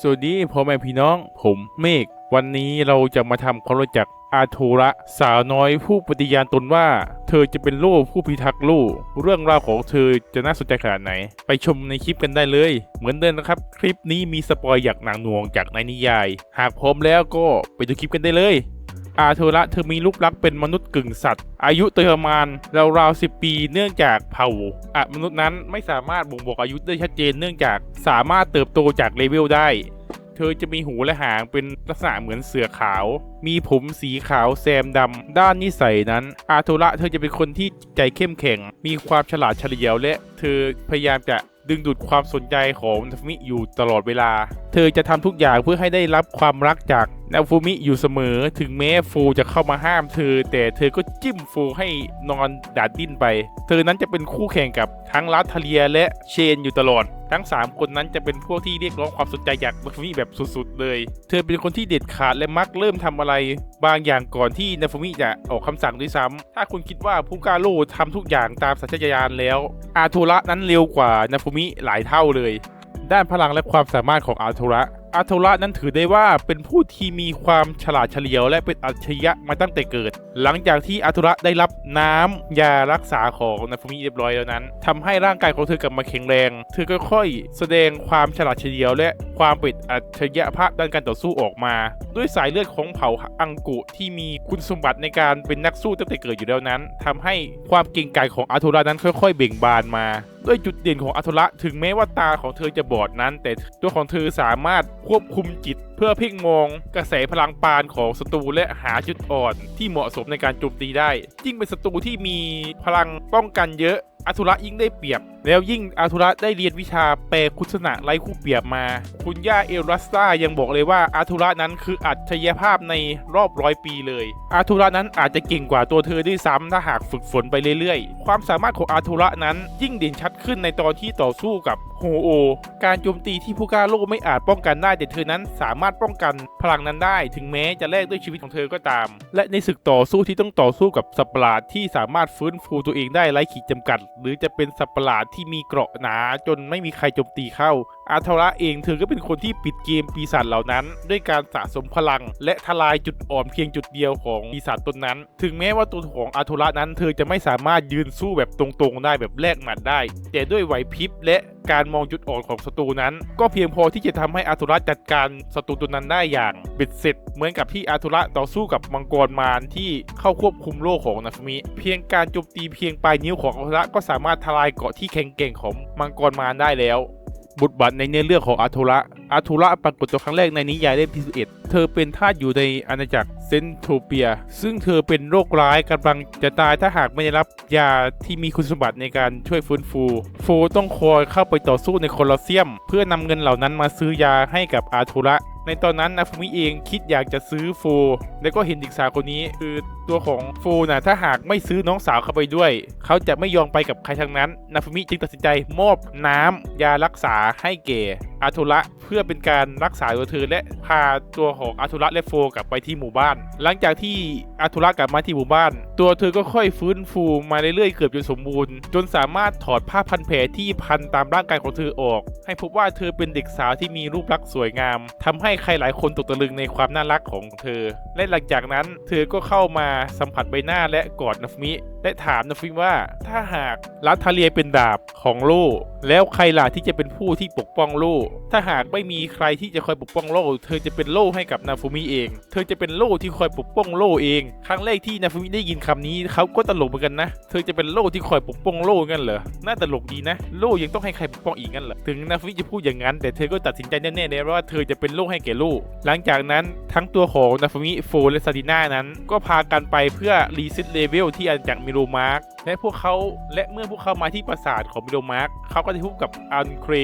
สวัสดีพ่อแม่พี่น้อง ผมเมฆวันนี้เราจะมาทำความรู้จักอาโทระสาวน้อยผู้ปฏิญาณตนว่า เธอจะเป็นโลกผู้พิทักษ์โลกเรื่องราวของเธอจะน่าสนใจขนาดไหน ไปชมในคลิปกันได้เลย เหมือนเดิมนะครับ คลิปนี้มีสปอยอยากหนังหน่วงจากในนิยาย หากพร้อมแล้วก็ไปดูคลิปกันได้เลย อาโทระเธอมีรูปลักษณ์เป็นมนุษย์กึ่งสัตว์ อายุประมาณราวๆ10ปี เนื่องจากเผ่าอะมนุษย์นั้นไม่สามารถบ่งบอกอายุได้ชัดเจนเนื่องจากสามารถเติบโตจากเลเวลได้ เธอจะมีหูและหางเป็นลักษณะเหมือนเสือขาว มีผมสีขาวแซมดำ ด้านนิสัยนั้น อาโทระเธอจะเป็นคนที่ใจเข้มแข็ง มีความฉลาดเฉลียวและ เธอพยายามจะดึงดูดความสนใจของนามิอยู่ตลอดเวลา เธอจะทำทุกอย่างเพื่อให้ได้รับความรักจาก นาฟูมิอยู่เสมอถึงแม้ฟูจะเข้ามาห้ามเธอ แต่เธอก็จิ้มฟูให้นอนดาดดิ้นไป เธอนั้นจะเป็นคู่แข่งกับทั้งลัทเทียและเชนอยู่ตลอด ทั้ง 3 คนนั้นจะเป็นพวกที่เรียกร้องความสนใจจากนาฟูมิแบบสุดๆเลย เธอเป็นคนที่เด็ดขาดและมักเริ่มทำอะไร บางอย่างก่อนที่นาฟูมิจะออกคำสั่งด้วยซ้ำถ้าคุณคิดว่าผู้กาโลทำทุกอย่างตามสัญชาตญาณแล้ว อาโทระนั้นเร็วกว่านาฟูมิหลายเท่าเลย ด้านพลังและความสามารถของอาโทระ อาโทระนั้นถือได้ว่าเป็นผู้ที่มีความฉลาดเฉลียว และเป็นอัจฉริยะมาตั้งแต่เกิด หลังจากที่อาโทระได้รับน้ำยารักษาของนาฟูมิเรียบร้อยแล้วนั้นทำให้ร่างกายของเธอกลับมาแข็งแรง เธอก็ค่อยแสดงความฉลาดเฉลียว และความเป็นอัจฉริยะภาพด้านการต่อสู้ออกมา ด้วยสายเลือดของเผ่าอังกุที่มีคุณสมบัติในการเป็นนักสู้ตั้งแต่เกิดอยู่แล้วนั้นทำให้ความเก่งกาจของอาโทระนั้นค่อยๆ เบ่งบานมา ด้วยจุดเด่นของอาโทระถึงแม้ว่าตาของเธอจะบอดนั้น แต่ตัวของเธอสามารถควบคุมจิตเพื่อเพ่งมองกระแสพลังปานของศัตรูและหาจุดอ่อนที่เหมาะสมในการโจมตีได้ ยิ่งเป็นศัตรูที่มีพลังป้องกันเยอะอสุระยิ่งได้เปรียบ แล้วยิ่งอาทุระได้เรียนวิชาแปลคุศนะไร้คู่เปรียบมา คุณย่าเอลรัสตายังบอกเลยว่าอาทุระนั้นคืออัจฉริยภาพในรอบร้อยปีเลย อาทุระนั้นอาจจะเก่งกว่าตัวเธอด้วยซ้ำถ้าหากฝึกฝนไปเรื่อยๆ ความสามารถของอาทุระนั้นยิ่งเด่นชัดขึ้นในตอนที่ต่อสู้กับโฮโอ การโจมตีที่ผู้กล้าโลกไม่อาจป้องกันได้แต่เธอนั้นสามารถป้องกันพลังนั้นได้ ถึงแม้จะแลกด้วยชีวิตของเธอก็ตาม และในศึกต่อสู้ที่ต้องต่อสู้กับสัปะหลาดที่สามารถฟื้นฟูตัวเองได้ไร้ขีดจำกัด หรือจะเป็นสัปะหลาดที่มีเกราะหนาจนไม่มีใครโจมตีเข้าอาทาระเองเธอก็เป็นคนที่ปิดเกมปีศาจเหล่านั้น ด้วยการสะสมพลัง และทลายจุดอ่อนเพียงจุดเดียวของปีศาจตนนั้น ถึงแม้ว่าตัวของอาทาระนั้น เธอจะไม่สามารถยืนสู้แบบตรงๆได้แบบแลกหมัดได้ แต่ด้วยไหวพริบและการมองจุดอ่อนของศัตรูนั้น ก็เพียงพอที่จะทำให้อาทุระจัดการศัตรูตัวนั้นได้อย่างเบ็ดเสร็จ เหมือนกับที่อาทุระต่อสู้กับมังกรมารที่เข้าควบคุมโลกของนาฟมิ เพียงการโจมตีเพียงปลายนิ้วของอาทุระก็สามารถทลายเกาะที่แข็งแกร่งของมังกรมารได้แล้ว บทบาทในเนื้อเรื่องของอาทูระอาทูระปรากฏตัวครั้งแรกในนิยายเล่มที่11เธอเป็นทาสอยู่ในอาณาจักรเซนโทเปีย ซึ่งเธอเป็นโรคร้ายกำลังจะตายถ้าหากไม่ได้รับยาที่มีคุณสมบัติในการช่วยฟื้นฟู โฟต้องคอยเข้าไปต่อสู้ในโคลอเซียม เพื่อนำเงินเหล่านั้นมาซื้อยาให้กับอาทูระ ในตอนนั้นนาฟูมิเองคิดอยากจะซื้อโฟแล้วก็เห็นเด็กสาวคนนี้คือตัวของโฟนะถ้าหากไม่ซื้อน้องสาวเข้าไปด้วย เขาจะไม่ยอมไปกับใครทั้งนั้น นาฟูมิจึงตัดสินใจมอบน้ำยารักษาให้เก อาทุระเพื่อเป็นการรักษาตัวเธอและพาตัวของอาทุระและโฟกลับไปที่หมู่บ้าน หลังจากที่อาทุระกลับมาที่หมู่บ้าน ตัวเธอก็ค่อยฟื้นฟูมาเรื่อยๆเกือบจนสมบูรณ์ จนสามารถถอดผ้าพันแผลที่พันตามร่างกายของเธอออก ให้พบว่าเธอเป็นเด็กสาวที่มีรูปลักษณ์สวยงามทำให้ใครหลายคนตกตะลึงในความน่ารักของเธอ และหลังจากนั้นเธอก็เข้ามาสัมผัสใบหน้าและกอดนาฟมิ และถามนาฟิมว่าถ้าหากรัทาเลียเป็นดาบของโลกแล้วใครล่ะที่จะเป็นผู้ที่ปกป้องโลกถ้าหากไม่มีใครที่จะคอยปกป้องโลกเธอจะเป็นโล่ให้กับนาฟูมิเอง เธอจะเป็นโล่ที่คอยปกป้องโลเอง ครั้งแรกที่นาฟูมิได้ยินคำนี้เขาก็ตลกเหมือนกันนะ เธอจะเป็นโล่ที่คอยปกป้องโลกงั้นเหรอ น่าตลกดีนะ โลยังต้องให้ใครปกป้องอีกงั้นเหรอ ถึงนาฟูมิจะพูดอย่างนั้น แต่เธอก็ตัดสินใจแน่ๆเลยว่าเธอจะเป็นโล่ให้แก่โลกหลังจากนั้นทั้งตัวของนาฟูมิโฟและซาดิน่านั้น ก็พากันไปเพื่อรีเซ็ตเลเวลที่อาณาจักรมิโลมาร์กและพวกเขาและเมื่อพวกเขามาที่ปราสาทของมิโลมาร์กเขาก็ได้พบกับอันเคร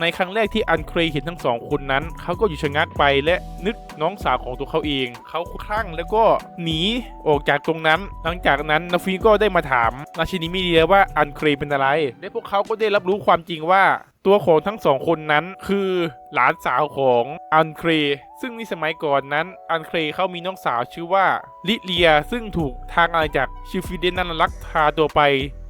ในครั้งแรกที่อันเครเห็นทั้งสองคนนั้น เขาก็อยู่ชะงักไปและนึกน้องสาวของตัวเขาเอง เขาคลั่งแล้วก็หนีออกจากตรงนั้น หลังจากนั้นนาฟีก็ได้มาถาม ราชินีมีเดียว่าอันเครเป็นอะไร และพวกเขาก็ได้รับรู้ความจริงว่า ตัวของทั้งสองคนนั้นคือหลานสาวของอันเครซึ่งในสมัยก่อนนั้นอันเครเขามีน้องสาวชื่อว่าลิเลียซึ่งถูกทางอาณาจักรชิฟิเดนนั้นลักพาตัวไป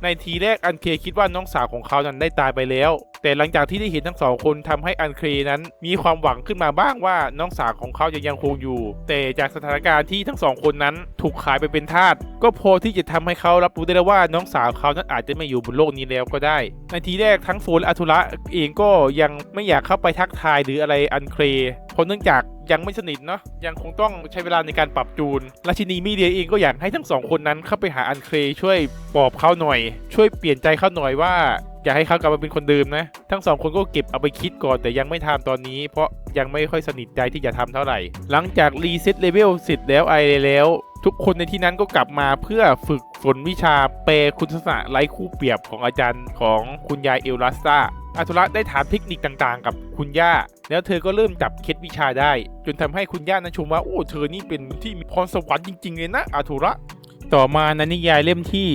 ในทีแรกอันเคคิดว่าน้องสาวของเขานั้นได้ตายไปแล้ว แต่หลังจากที่ได้เห็นทั้งสองคนทำให้อันเคนั้น มีความหวังขึ้นมาบ้างว่าน้องสาวของเขาจะยังคงอยู่ แต่จากสถานการณ์ที่ทั้งสองคนนั้นถูกขายไปเป็นทาสก็พอที่จะทำให้เขารับรู้ได้แล้วว่าน้องสาวเขานั้นอาจจะไม่อยู่บนโลกนี้แล้วก็ได้ ในทีแรกทั้งโฟนและอาทุระเองก็ยังไม่อยากเข้าไปทักทายหรืออะไรอันเคเพราะเนื่องจาก ยังไม่สนิทเนาะยังคงต้องใช้เวลาในการปรับจูน ราชินีมีเดียเองก็อยากให้ทั้งสองคนนั้นเข้าไปหาอันเคช่วยปลอบเขาหน่อย ช่วยเปลี่ยนใจเขาหน่อยว่าอยากให้เขากลับมาเป็นคนเดิมนะ ทั้งสองคนก็เก็บเอาไปคิดก่อนแต่ยังไม่ทำตอนนี้ เพราะยังไม่ค่อยสนิทใจที่จะทำเท่าไหร่ หลังจากรีเซ็ตเลเวลเสร็จแล้วไอแล้ว ทุกคนในที่นั้นก็กลับมาเพื่อฝึกฝนวิชาแปลคุณทักษะไร้คู่เปรียบของอาจารย์ของคุณยายเอลลัสตา อาทุระได้ถามเทคนิคต่างๆ กับคุณย่า แล้วเธอก็เริ่มจับเคล็ดวิชาได้ จนทำให้คุณย่านั้นชมว่าโอ้เธอนี่เป็นที่มีพรสวรรค์จริง ๆ เลยนะอาทุระ ต่อมาในนิยายเล่มที่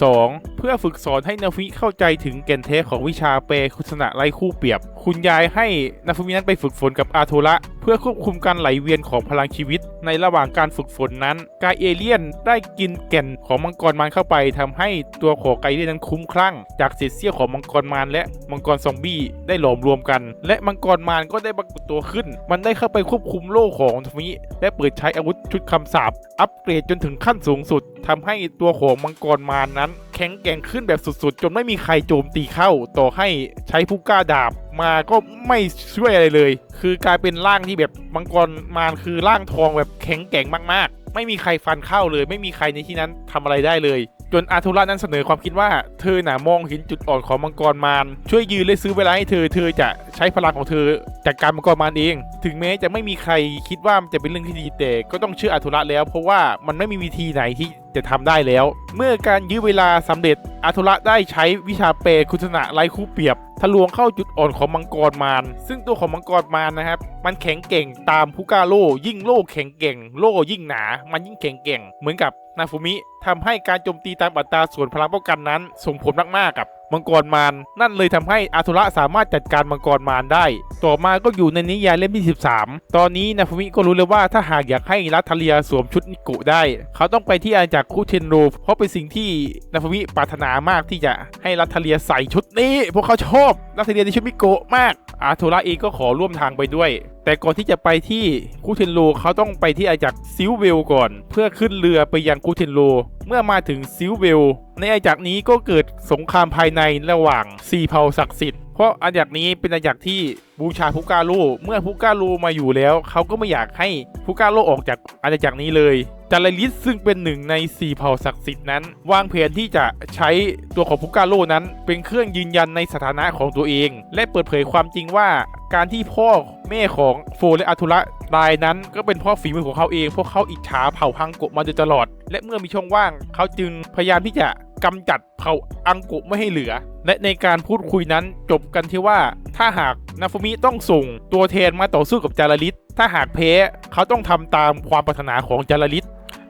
12 เพื่อฝึกสอนให้นาฟิเข้าใจถึงแก่นแท้ของวิชาเปรคุณสนะไร้คู่เปรียบ คุณยายให้นาฟินั้นไปฝึกฝนกับอาโทระ เพื่อควบคุมการไหลเวียนของพลังชีวิต ในระหว่างการฝึกฝนนั้น กายเอเลียนได้กินแก่นของมังกรมารเข้าไปทำให้ตัวของกายเอเลียนนั้นคุ้มคลั่ง จากเศษเสี้ยวของมังกรมารและมังกรซอมบี้ได้หลอมรวมกัน และมังกรมารก็ได้ปรากฏตัวขึ้น มันได้เข้าไปควบคุมโลกของนาฟุมิและเปิดใช้อาวุธชุดคำสาปอัปเกรดจนถึงขั้นสูงสุดทำให้ตัวของมังกรมารนั้น แข็งแกร่งขึ้นแบบสุดๆ จนไม่มีใครโจมตีเข้า ต่อให้ใช้ผู้กล้าดาบ มาก็ไม่ช่วยอะไรเลย คือกลายเป็นร่างที่แบบมังกรมารคือร่างทองแบบแข็งแกร่งมากๆ ไม่มีใครฟันเข้าเลย ไม่มีใครในที่นั้นทำอะไรได้เลย จนอาทุระนั้นเสนอความคิดว่าเธอหน่ะมองเห็นจุดอ่อนของมังกรมารช่วยยืนและซื้อเวลาให้เธอ เธอจะใช้พลังของเธอจัดการมังกรมารเอง ถึงแม้จะไม่มีใครคิดว่ามันจะเป็นเรื่องที่ดีแต่ก็ต้องเชื่ออาทุระแล้ว เพราะว่ามันไม่มีวิธีไหนที่ จะทำได้แล้ว เมื่อการยื้อเวลาสำเร็จอาทุระได้ใช้วิชาเปรคุณสนะไร้คู่เปรียบ ทะลวงเข้าจุดอ่อนของมังกรมารซึ่งตัวของมังกรมารนะครับ มันแข็งเก่งตามพุก้าโลยิ่งโลแข็งเก่ง โลยิ่งหนา มันยิ่งแข็งเก่ง เหมือนกับนาฟูมิ ทำให้การโจมตีตามอัตราส่วนพลังป้องกันนั้น ส่งผลมากๆกับมังกรมารนั่นเลยทำให้อาทุระสามารถจัดการมังกรมารได้ ต่อมาก็อยู่ในนิยายเล่มที่ 13 ตอนนี้นาฟูมิก็รู้เลยว่าถ้าหากอยากให้รัตเลียสวมชุดนิโกะได้ เขาต้องไปที่อาณาจักรคูเทนโรเพราะเป็นสิ่งที่นาฟูมิปรารถนามากที่จะให้รัตเลียใส่ชุดนี้ พวกเขาชอบรัตเลียในชุดมิโกะมาก อาโทระเองก็ขอร่วมทางไปด้วย แต่ก่อนที่จะไปที่คูเทนโรเขาต้องไปที่อาจักรซิลเวลก่อน เพื่อขึ้นเรือไปยังคูเทนโรเมื่อมาถึงซิลเวลในอาจักรนี้ก็เกิดสงครามภายในระหว่างสี่เผ่าศักดิ์สิทธิ์ เพราะอาณาจักรนี้เป็นอาณาจักรที่บูชาพุกาโลเมื่อพุกาโลมาอยู่แล้วเขาก็ไม่อยากให้พุกาโลออกจากอาณาจักรนี้เลยจารลิสซึ่งเป็นหนึ่งในสี่เผ่าศักดิ์สิทธิ์นั้น วางแผนที่จะใช้ตัวของพุกาโลนั้น เป็นเครื่องยืนยันในสถานะของตัวเอง และเปิดเผยความจริงว่า การที่พ่อแม่ของโฟและอาทุระตายนั้น ก็เป็นเพ่อฝีมือของเขาเองเพราะเขาอิจฉาเผ่าฮังโกะมาโดยตลอด และเมื่อมีช่องว่าง เขาจึงพยายามที่จะ กำจัดเผ่าอังกะไม่ให้เหลือ และในการพูดคุยนั้นจบกันที่ว่า ถ้าหากนาฟูมิต้องส่งตัวแทนมาต่อสู้กับจาราลิสถ้าหากแพ้เขาต้องทำตามความปรารถนาของจาราลิส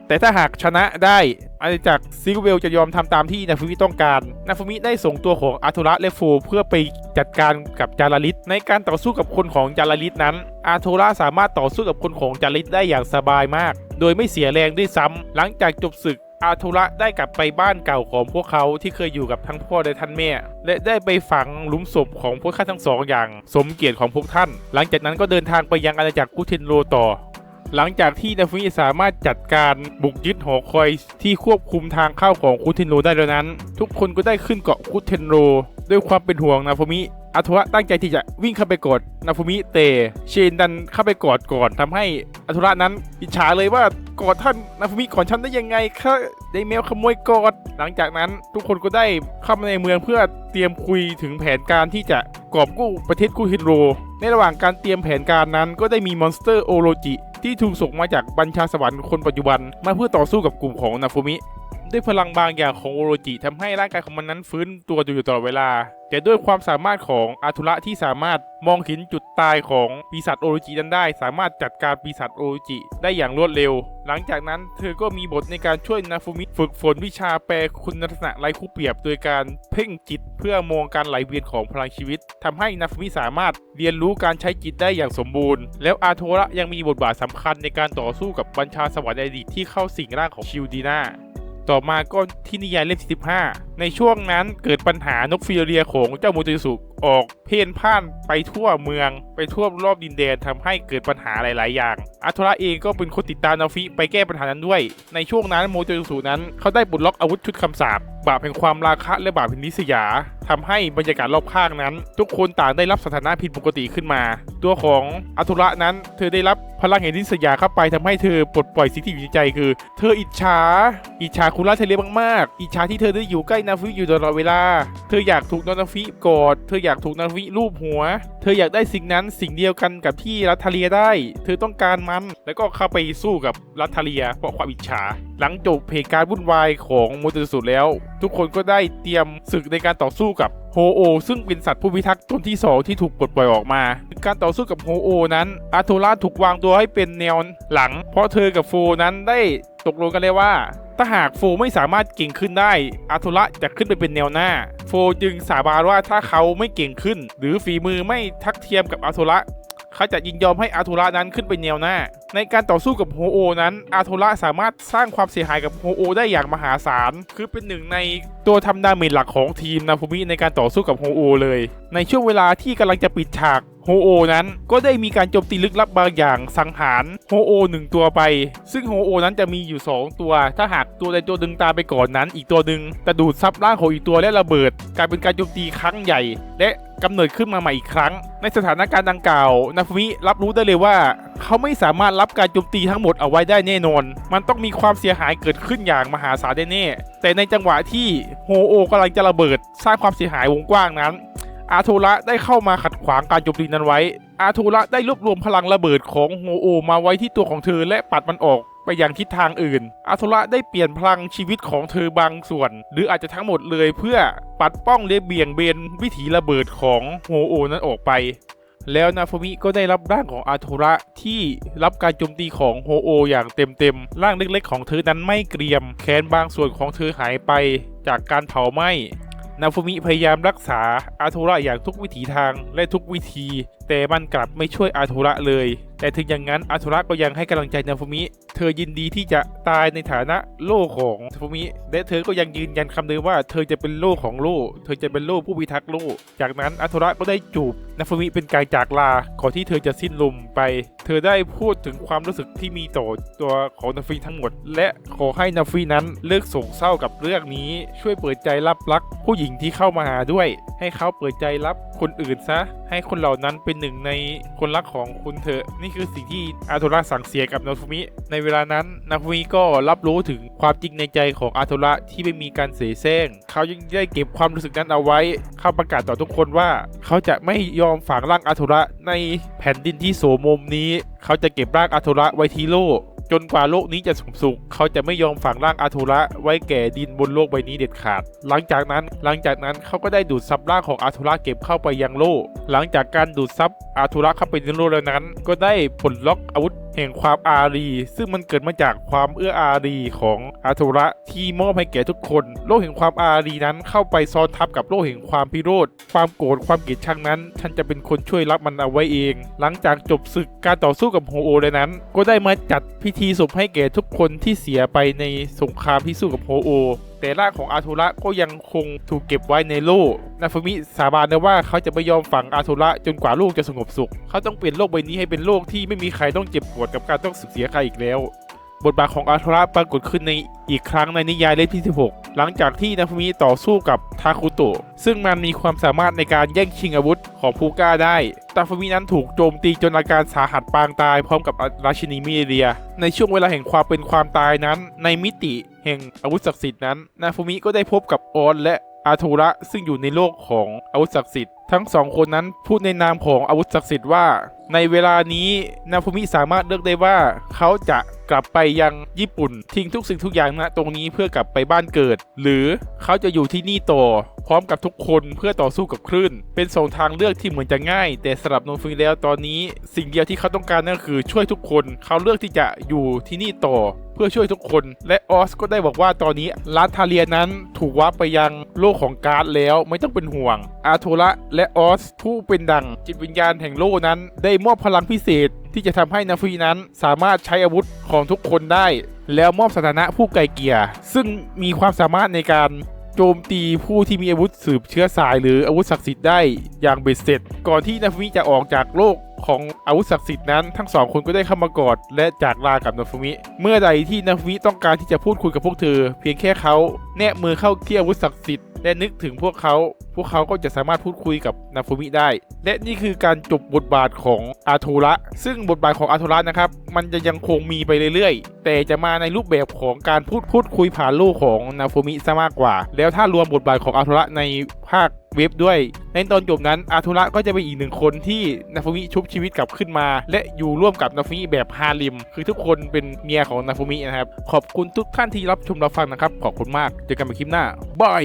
แต่ถ้าหากชนะได้อาณาจักรซิลเวลจะยอมทำตามที่นาฟูมิต้องการ นาฟูมิได้ส่งตัวของอาร์ทุระแลโฟเพื่อไปจัดการกับจาราลิสในการต่อสู้กับคนของจาราลิสนั้น อาทุระสามารถต่อสู้กับคนของจาราลิสได้อย่างสบายมาก โดยไม่เสียแรงด้วยซ้ำหลังจากจบศึก อาทุระได้กลับไปบ้านเก่าของพวกเขาที่เคยอยู่กับทั้งพ่อและท่านแม่ และได้ไปฝังหลุมศพของพวกข้าทั้งสองอย่าง สมเกียรติของพวกท่าน หลังจากนั้นก็เดินทางไปยังอาณาจักรกุเทนโรต่อ หลังจากที่นาฟุมิสามารถจัดการบุกยึดหอคอยที่ควบคุมทางเข้าของคุเทนโรได้แล้วนั้น ทุกคนก็ได้ขึ้นเกาะคุเทนโรด้วยความเป็นห่วงนาฟุมิ อาทวะตั้งใจที่จะวิ่งเข้าไปกดนาฟุมิแต่เชนดันเข้าไปกอดก่อนทำให้อาทุระนั้นอิจฉาเลยว่ากอดท่านนาฟุมิก่อนฉันได้ยังไงคะได้แมวขโมยกอด หลังจากนั้นทุกคนก็ได้เข้ามาในเมืองเพื่อเตรียมคุยถึงแผนการที่จะกอบกู้ประเทศกูฮินโร ในระหว่างการเตรียมแผนการนั้นก็ได้มีมอนสเตอร์โอโรจิที่ถูกส่งมาจากบัญชาสวรรค์คนปัจจุบัน มาเพื่อต่อสู้กับกลุ่มของนาฟุมิ ด้วยพลังบางอย่างของโอโรจิทำให้ร่างกายของมันนั้นฟื้นตัวอยู่ตลอดเวลา แต่ด้วยความสามารถของอาทุระที่สามารถมองเห็นจุดตายของปีศาจโอโรจินั้นได้ สามารถจัดการปีศาจโอโรจิได้อย่างรวดเร็ว หลังจากนั้นเธอก็มีบทในการช่วยนาฟูมิฝึกฝนวิชาแปลคุณลักษณะไร้คู่เปรียบ โดยการเพ่งจิตเพื่อมองการไหลเวียนของพลังชีวิตทำให้นาฟูมิสามารถเรียนรู้การใช้จิตได้อย่างสมบูรณ์ แล้วอาโทระยังมีบทบาทสำคัญในการต่อสู้กับบัญชาสวรรค์อดีตที่เข้าสิงร่างของชิลดีนา ต่อมาก็ที่นิยายเล่มที่15ในช่วงนั้นเกิดปัญหานกฟิโอเรียของเจ้ามูจิสุ ออกเพ่นพ่านไปทั่วเมืองไปทั่วรอบดินแดนทำให้เกิดปัญหาหลาย ๆ อย่างอาโทระเองก็เป็นคนติดตามนาฟิไปแก้ปัญหานั้นด้วย ในช่วงนั้นโมโตสุนั้นเขาได้ปลดล็อกอาวุธชุดคำสาปบาปแห่งความราคะและบาปแห่งนิสยาทำให้บรรยากาศรอบข้างนั้น ทุกคนต่างได้รับสถานะผิดปกติขึ้นมา ตัวของอาทุระนั้นเธอได้รับพลังแห่งนิสยาเข้าไปทำให้เธอปลดปล่อยสิ่งที่อยู่ในใจคือ เธออิจฉา อิจฉาคุระเทเลมาก ๆ อิจฉาที่เธอได้อยู่ใกล้นาฟิอยู่ตลอดเวลา เธออยากถูกนาฟิกอด เธออยากากถูกนาฟิรูปหัว เธออยากได้สิ่งนั้นสิ่งเดียวกันกับที่รัทเลียได้ เธอต้องการมัน แล้วก็เข้าไปสู้กับรัทเลียเพราะความอิจฉา หลังจบเหตุการณ์วุ่นวายของโมเตสุดแล้ว ทุกคนก็ได้เตรียมศึกในการต่อสู้กับโฮโอ ซึ่งเป็นสัตว์ผู้พิทักษ์ตนที่สองที่ถูกปลดปล่อยออกมา การต่อสู้กับโฮโอนั้นอาโทราถูกวางตัวให้เป็นแนวหลัง เพราะเธอกับโฟนั้นได้ตกลงกันเลยว่า ถ้าหากโฟไม่สามารถเก่งขึ้นได้ อาโทระจะขึ้นไปเป็นแนวหน้า โฟจึงสาบานว่าถ้าเขาไม่เก่งขึ้น หรือฝีมือไม่ทักเทียมกับอาโทระเขาจะยินยอมให้อาโทระนั้นขึ้นไปแนวหน้า ในการต่อสู้กับโฮโอนั้น อาโทระสามารถสร้างความเสียหายกับโฮโอได้อย่างมหาศาล คือเป็นหนึ่งในตัวทำดาเมจหลักของทีมนาฟูมิในการต่อสู้กับโฮโอเลย ในช่วงเวลาที่กำลังจะปิดฉาก โฮโอนั้นก็ได้มีการโจมตีลึกลับบางอย่างสังหารโฮโอหนึ่งตัวไป ซึ่งโฮโอนั้นจะมีอยู่ 2 ตัว ถ้าหากตัวใดตัวหนึ่งตามไปก่อนนั้น อีกตัวหนึ่งจะดูดซับร่างของอีกตัวและระเบิด กลายเป็นการโจมตีครั้งใหญ่ และกำเนิดขึ้นมาใหม่อีกครั้ง ในสถานการณ์ดังกล่าวนาฟูมิรับรู้ได้เลยว่า เขาไม่สามารถรับการโจมตีทั้งหมดเอาไว้ได้แน่นอน มันต้องมีความเสียหายเกิดขึ้นอย่างมหาศาลแน่แต่ในจังหวะที่โฮโอกำลังจะระเบิด สร้างความเสียหายวงกว้างนั้น อาโทระได้เข้ามาขัดขวางการโจมตีนั้นไว้ อาโทระได้รวบรวมพลังระเบิดของโฮโอมาไว้ที่ตัวของเธอและปัดมันออกไปอย่างทิศทางอื่น อาโทระได้เปลี่ยนพลังชีวิตของเธอบางส่วน หรืออาจจะทั้งหมดเลยเพื่อปัดป้องและเบี่ยงเบนวิถีระเบิดของโฮโอนั้นออกไป แล้วนาฟมิก็ได้รับร่างของอาโทระที่รับการโจมตีของโฮโออย่างเต็มๆ ร่างเล็กๆ ของเธอนั้นไม่เกรียม แขนบางส่วนของเธอหายไปจากการเผาไหม้ นาฟูมิพยายามรักษาอาโทระอย่างทุกวิถีทางและทุกวิธีแต่มันกลับไม่ช่วยอาโทระเลย แต่ถึงอย่างนั้นอาโทระก็ยังให้กำลังใจนาฟูมิ เธอยินดีที่จะตายในฐานะโล่ของนาฟูมิ และเธอก็ยังยืนยันคำเดิมว่า เธอจะเป็นโล่ของโล่ เธอจะเป็นโล่ผู้พิทักษ์โล่ จากนั้นอาโทระก็ได้จูบนาฟูมิเป็นการจากลาก่อนที่เธอจะสิ้นลมไป เธอได้พูดถึงความรู้สึกที่มีต่อตัวของนาฟีทั้งหมด และขอให้นาฟีนั้นเลิกโศกเศร้ากับเรื่องนี้ ช่วยเปิดใจรับรัก ผู้หญิงที่เข้ามาหาด้วย ให้เขาเปิดใจรับคนอื่นซะ ให้คนเหล่านั้นเป็นหนึ่งในคนรักของคุณเถอะ นี่คือสิ่งที่อาโทระสั่งเสียกับนาฟูมิ ในเวลานั้นนาฟูมิก็รับรู้ถึงความจริงในใจของอาโทระที่ไม่มีการเสแสร้งเขายังได้เก็บความรู้สึกนั้นเอาไว้เขาประกาศต่อทุกคนว่า เขาจะไม่ยอมฝังร่างอาโทระในแผ่นดินที่โสมมนี้ เขาจะเก็บร่างอาโทระไว้ที่โลก จนกว่าโลกนี้จะสมสุข เขาจะไม่ยอมฝังร่างอาทูระไว้แก่ดินบนโลกใบนี้เด็ดขาด หลังจากนั้นหลังจากนั้นเขาก็ได้ดูดซับร่างของอาทูระเก็บเข้าไปยังโลก หลังจากการดูดซับอาทูระเข้าไปในโลกแล้วนั้น ก็ได้ผลล็อกอาวุธ แห่งความอารีซึ่งมันเกิดมาจากความเอื้ออารีของอาโทระที่มอบให้แก่ทุกคน โลกแห่งความอารีนั้นเข้าไปซ้อนทับกับโลกแห่งความพิโรธความโกรธความเกลียดชังนั้น ฉันจะเป็นคนช่วยรับมันเอาไว้เอง หลังจากจบศึกการต่อสู้กับโฮโอแล้วนั้น ก็ได้มาจัดพิธีศพให้แก่ทุกคนที่เสียไปในสงครามที่สู้กับโฮโอ แต่ร่างของอาทูระก็ยังคงถูกเก็บไว้ในโลกนาฟมิสาบานนะว่าเขาจะไม่ยอมฝังอาทูระจนกว่าโลกจะสงบสุข เขาต้องเปลี่ยนโลกใบนี้ให้เป็นโลกที่ไม่มีใครต้องเจ็บปวดกับการต้องสูญเสียใครอีกแล้ว บทบาทของอาทูระปรากฏขึ้นในอีกครั้งในนิยายเล่มที่ 16 หลังจากที่นาฟูมิต่อสู้กับทาคุโตะซึ่งมันมีความสามารถในการแย่งชิงอาวุธของพูก้าได้ตาฟูมินั้นถูกโจมตีจนอาการสาหัสปางตายพร้อมกับราชินีมิเรีย ในช่วงเวลาแห่งความเป็นความตายนั้น ในมิติแห่งอาวุธศักดิ์สิทธิ์นั้น นาฟูมิก็ได้พบกับออนและอาโทระซึ่งอยู่ในโลกของอาวุธศักดิ์สิทธิ์ทั้งสองคนนั้นพูดในนามของอาวุธศักดิ์สิทธิ์ว่าในเวลานี้นาฟูมิสามารถเลือกได้ว่าเขาจะกลับไปยังญี่ปุ่น ทิ้งทุกสิ่งทุกอย่างณตรงนี้เพื่อกลับไปบ้านเกิด หรือเขาจะอยู่ที่นี่ต่อพร้อมกับทุกคนเพื่อต่อสู้กับคลื่น เป็นสองทางเลือกที่เหมือนจะง่าย แต่สำหรับโนฟุยแล้วตอนนี้ สิ่งเดียวที่เขาต้องการนั่นคือช่วยทุกคนเขาเลือกที่จะอยู่ที่นี่ต่อเพื่อช่วยทุกคน และออสก็ได้บอกว่าตอนนี้ลาทาเลียนั้นถูกวาร์ปไปยังโลกของการ์ดแล้วไม่ต้องเป็นห่วง อาโทระและออสผู้เป็นดังจิตวิญญาณแห่งโลกนั้นได้มอบพลังพิเศษที่จะทำให้นาฟีนั้นสามารถใช้อาวุธของทุกคนได้ แล้วมอบสถานะผู้ไกลเกียร์ซึ่งมีความสามารถในการโจมตีผู้ที่มีอาวุธสืบเชื้อสายหรืออาวุธศักดิ์สิทธิ์ได้อย่างเบ็ดเสร็จ ก่อนที่นาฟีจะออกจากโลก ของอาวุธศักดิ์สิทธิ์นั้นทั้งสองคนก็ได้เข้ามากอดและจากลากับนาฟมิ เมื่อใดที่นาฟมิต้องการที่จะพูดคุยกับพวกเธอ เพียงแค่เขาแนบมือเข้าที่อาวุธศักดิ์สิทธิ์และนึกถึงพวกเขา พวกเขาก็จะสามารถพูดคุยกับนาฟูมิได้ และนี่คือการจบบทบาทของอาโทระ ซึ่งบทบาทของอาโทระนะครับ มันจะยังคงมีไปเรื่อยๆ แต่จะมาในรูปแบบของการพูดพูดคุยผ่านโลกของนาฟูมิซะมากกว่า แล้วถ้ารวมบทบาทของอาโทระในภาค เว็บด้วย ในตอนจบนั้นอาทุระก็จะเป็นอีกหนึ่งคนที่นาฟูมิชุบชีวิตกลับขึ้นมา และอยู่ร่วมกับนาฟูมิแบบฮาริม คือทุกคนเป็นเมียของนาฟูมินะครับ ขอบคุณทุกท่านที่รับชมรับฟังนะครับ ขอบคุณมาก เจอกันใหม่คลิปหน้าบาย